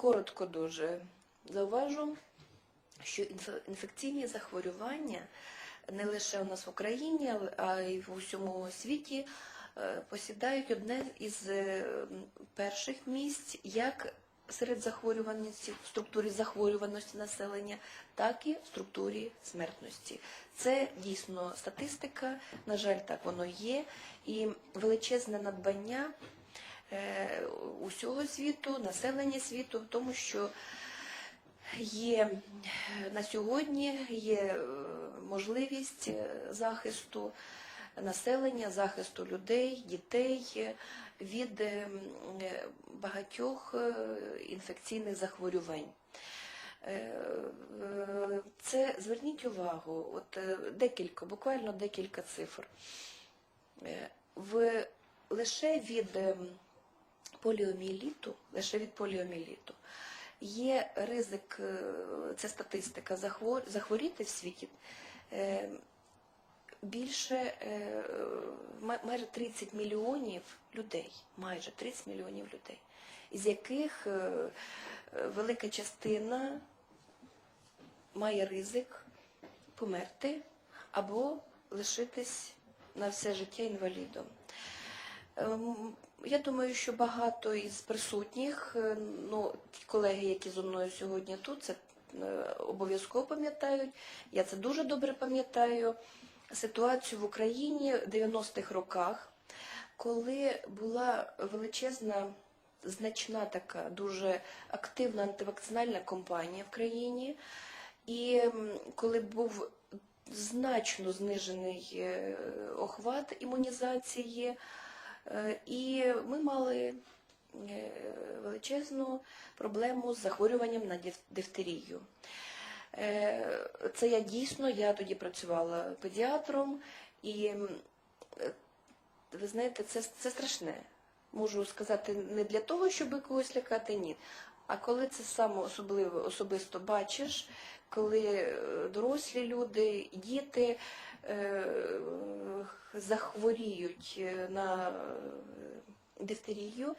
коротко дуже зауважу, що інфекційні захворювання не лише у нас в Україні, а й в усьому світі е, посідають одне із е, перших місць як серед захворюваності в структурі захворюваності населення, так і в структурі смертності. Це дійсно статистика, на жаль, так воно є, і величезне надбання усього світу, населення світу, в тому, що є е, на сьогодні є е, можливість е, захисту населення, захисту людей, дітей е, від е, е, багатьох е, інфекційних захворювань. Е, е, Це зверніть увагу, от е, декілька, буквально декілька цифр. Е, В лише від поліоміеліту, лише від поліоміеліту є ризик, це статистика, захвор- захворіти в світі е, більше е, майже 30 мільйонів людей, майже 30 мільйонів людей, із яких е, велика частина має ризик померти або лишитись на все життя інвалідом. Ем, Я думаю, що багато із присутніх, е, ну, ті колеги, які зі мною сьогодні тут, це е, обов'язково пам'ятають. Я це дуже добре пам'ятаю. Ситуацію в Україні в 90-х роках, коли була величезна, значна така, дуже активна антивакцинальна кампанія в країні, і коли був значно знижений е, охват імунізації, І ми мали е, величезну проблему з захворюванням на дифтерію. Е, Це я дійсно, я тоді працювала педіатром, і е, ви знаєте, це, це страшне. Можу сказати, не для того, щоб когось лякати, ні. А коли це сам особливо особисто бачиш, коли е, дорослі люди, діти е, захворіють е, на е, дифтерію,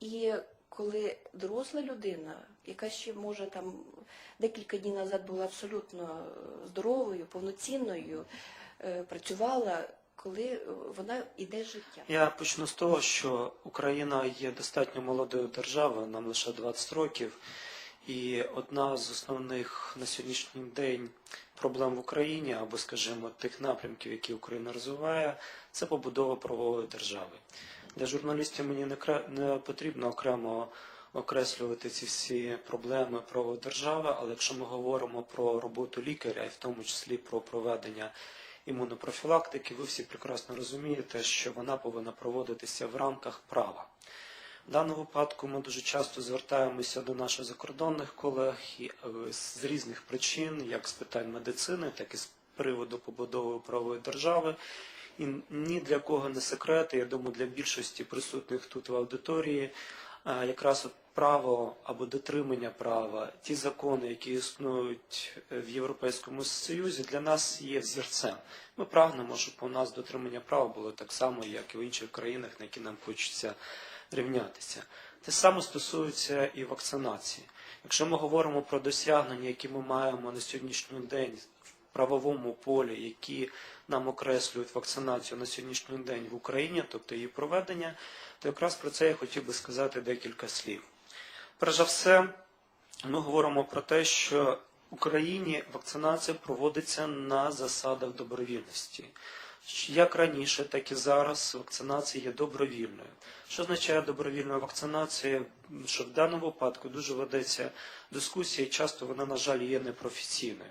і коли доросла людина, яка ще може там декілька днів назад була абсолютно здоровою, повноцінною, е, працювала, коли вона йде життя. Я почну з того, що Україна є достатньо молодою державою, нам лише 20 років, і одна з основних на сьогоднішній день проблем в Україні, або, скажімо, тих напрямків, які Україна розвиває, це побудова правової держави. Для журналістів мені не, потрібно окремо окреслювати ці всі проблеми правової держави, але якщо ми говоримо про роботу лікаря, і в тому числі про проведення імунопрофілактики, ви всі прекрасно розумієте, що вона повинна проводитися в рамках права. В даному випадку ми дуже часто звертаємося до наших закордонних колег е, з різних причин, як з питань медицини, так і з приводу побудови правової держави. І ні для кого не секрет, я думаю, для більшості присутніх тут в аудиторії, е, якраз от право або дотримання права, ті закони, які існують е, в Європейському Союзі, для нас є взірцем. Ми прагнемо, щоб у нас дотримання права було так само, як і в інших країнах, на які нам хочеться рівнятися. Те саме стосується і вакцинації. Якщо ми говоримо про досягнення, які ми маємо на сьогоднішній день в правовому полі, які нам окреслюють вакцинацію на сьогоднішній день в Україні, тобто її проведення, то якраз про це я хотів би сказати декілька слів. Перш за все, ми говоримо про те, що в Україні вакцинація проводиться на засадах добровільності. Як раніше, так і зараз вакцинація є добровільною. Що означає добровільна вакцинація? Що в даному випадку дуже ведеться дискусія, і часто вона, на жаль, є непрофесійною.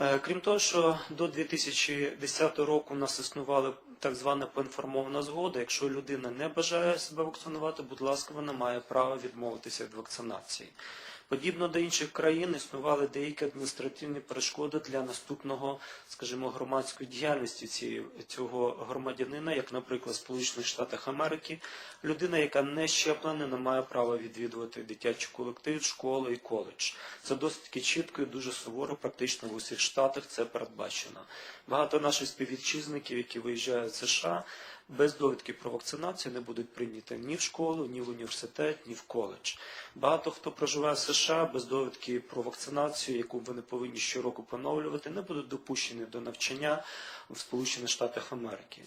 Е, Крім того, що до 2010 року у нас існувала так звана поінформована згода. Якщо людина не бажає себе вакцинувати, будь ласка, вона має право відмовитися від вакцинації. Подібно до інших країн існували деякі адміністративні перешкоди для наступного, скажімо, громадської діяльності цього громадянина, як, наприклад, в Сполучених Штатах Америки, людина, яка не щеплена, не має права відвідувати дитячий колектив, школи і коледж. Це досить чітко і дуже суворо, практично в усіх штатах це передбачено. Багато наших співвітчизників, які виїжджають в США, без довідки про вакцинацію не будуть прийняті ні в школу, ні в університет, ні в коледж. Багато хто проживає в США без довідки про вакцинацію, яку вони повинні щороку поновлювати, не будуть допущені до навчання в Сполучених Штатах Америки.